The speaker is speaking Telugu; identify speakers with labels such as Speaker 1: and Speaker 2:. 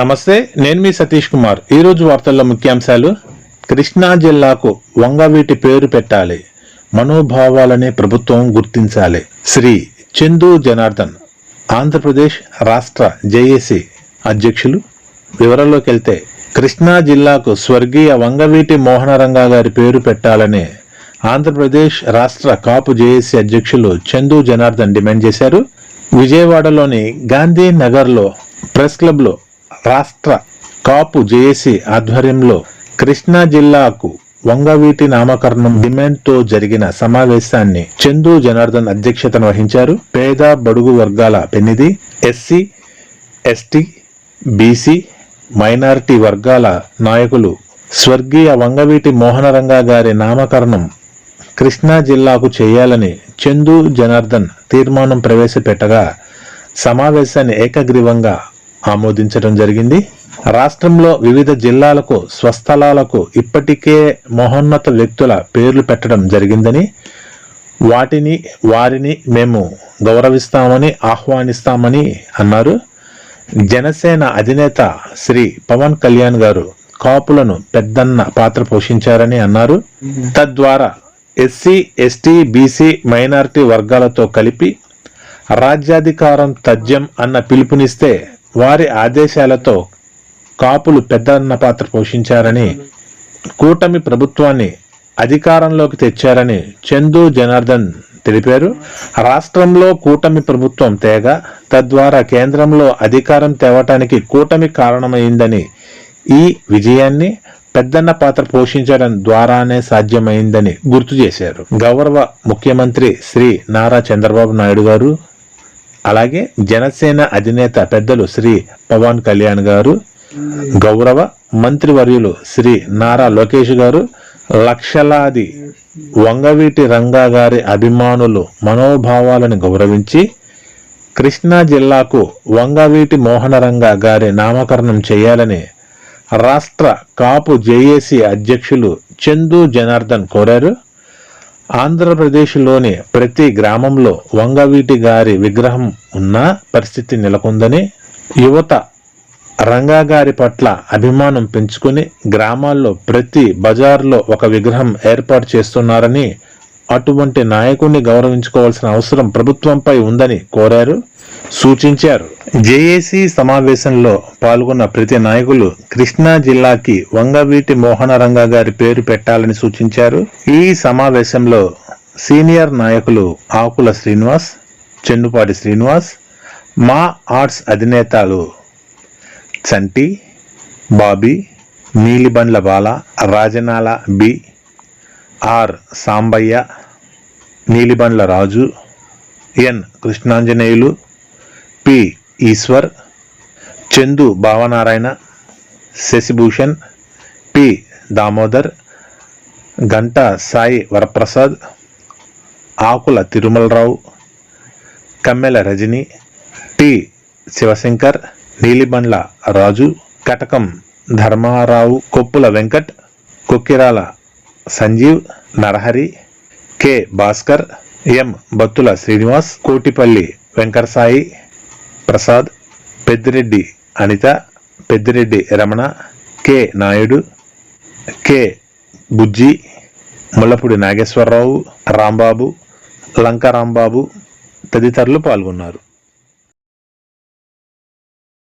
Speaker 1: నమస్తే నేను మీ సతీష్ కుమార్. ఈరోజు వార్తల్లో ముఖ్యాంశాలు. కృష్ణా జిల్లాకు వంగవీటి పేరు పెట్టాలి. మనోభావాలని ప్రభుత్వం గుర్తించాలి. శ్రీ చందు జనార్దన్. ఆంధ్రప్రదేశ్ రాష్ట్ర జేఏసీ అధ్యక్షులు. వివరాల్లోకి వెళ్తే కృష్ణా జిల్లాకు స్వర్గీయ వంగవీటి మోహనరంగా గారి పేరు పెట్టాలని ఆంధ్రప్రదేశ్ రాష్ట్ర కాపు జేఏసీ అధ్యక్షులు చందు జనార్దన్ డిమాండ్ చేశారు. విజయవాడలోని గాంధీ నగర్లో ప్రెస్ క్లబ్లో రాష్ట్ర కాపు జేఏసీ ఆధ్వర్యంలో కృష్ణా జిల్లాకు వంగవీటి నామకరణం డిమాండ్తో జరిగిన సమావేశాన్ని చందు జనార్దన్ అధ్యక్షతను వహించారు. పేద బడుగు వర్గాల పెన్నిది ఎస్సీ ఎస్టీ బీసీ మైనారిటీ వర్గాల నాయకులు స్వర్గీయ వంగవీటి మోహనరంగా గారి నామకరణం కృష్ణా జిల్లాకు చేయాలని చందు జనార్దన్ తీర్మానం ప్రవేశపెట్టగా సమావేశాన్ని ఏకగ్రీవంగా ఆమోదించడం జరిగింది. రాష్ట్రంలో వివిధ జిల్లాలకు స్వస్థలాలకు ఇప్పటికే మహోన్నత వ్యక్తుల పేర్లు పెట్టడం జరిగిందని వాటిని వారిని మేము గౌరవిస్తామని ఆహ్వానిస్తామని అన్నారు. జనసేన అధినేత శ్రీ పవన్ కళ్యాణ్ గారు కాపులను పెద్దన్న పాత్ర పోషించారని అన్నారు. తద్వారా ఎస్సీ ఎస్టీ బీసీ మైనారిటీ వర్గాలతో కలిపి రాజ్యాధికారం తథ్యం అన్న పిలుపునిస్తే వారి ఆదేశాలతో కాపులు పెద్దన్న పాత్ర పోషించారని కూటమి ప్రభుత్వాన్ని అధికారంలోకి తెచ్చారని చందు జనార్దన్ తెలిపారు. రాష్ట్రంలో కూటమి ప్రభుత్వం తేగ తద్వారా కేంద్రంలో అధికారం తేవటానికి కూటమి కారణమైందని ఈ విజయాన్ని పెద్దన్న పాత్ర పోషించడం ద్వారానే సాధ్యమైందని గుర్తు చేశారు. గౌరవ ముఖ్యమంత్రి శ్రీ నారా చంద్రబాబు నాయుడు గారు అలాగే జనసేన అధినేత పెద్దలు శ్రీ పవన్ కళ్యాణ్ గారు గౌరవ మంత్రివర్యులు శ్రీ నారా లోకేష్ గారు లక్షలాది వంగవీటి రంగా గారి అభిమానులు మనోభావాలను గౌరవించి కృష్ణా జిల్లాకు వంగవీటి మోహనరంగా గారి నామకరణం చేయాలని రాష్ట్ర కాపు జేఏసీ అధ్యక్షులు చందు జనార్దన్ కోరారు. ఆంధ్రప్రదేశ్లోని ప్రతి గ్రామంలో వంగవీటి గారి విగ్రహం ఉన్న పరిస్థితి నెలకొందని యువత రంగా గారి పట్ల అభిమానం పెంచుకుని గ్రామాల్లో ప్రతి బజార్లో ఒక విగ్రహం ఏర్పాటు చేస్తున్నారని అటువంటి నాయకుడిని గౌరవించుకోవాల్సిన అవసరం ప్రభుత్వంపై ఉందని కోరారు సూచించారు. జేఏసీ సమావేశంలో పాల్గొన్న ప్రతి నాయకులు కృష్ణా జిల్లాకి వంగవీటి మోహనరంగ గారి పేరు పెట్టాలని సూచించారు. ఈ సమావేశంలో సీనియర్ నాయకులు ఆకుల శ్రీనివాస్ చెన్నుపాటి శ్రీనివాస్ మా ఆర్ట్స్ అధినేతలు Chanti Bobby Neelibandla Bala Rajanala B R Sambaiah Neelibandla Raju N. Krishnanjaneyulu P. Eshwar Chandu Bhavanarayana Sashibhushan P. Damodar Ganta Sai Varaprasad Akula Tirumalarao Kammela Rajani T Sivasankar Neelibandla Raju Katakam Dharmarao Koppula Venkat Kokkirala Sanjeev Narahari K. Bhaskar M. Battula Srinivas Kotipalli Venkatasai Prasad Peddireddy Anitha Peddireddy Ramana K. Naidu K. Bujji Mullapudi Nageswararao Rambabu Lanka Rambabu తదితరులు పాల్గొన్నారు.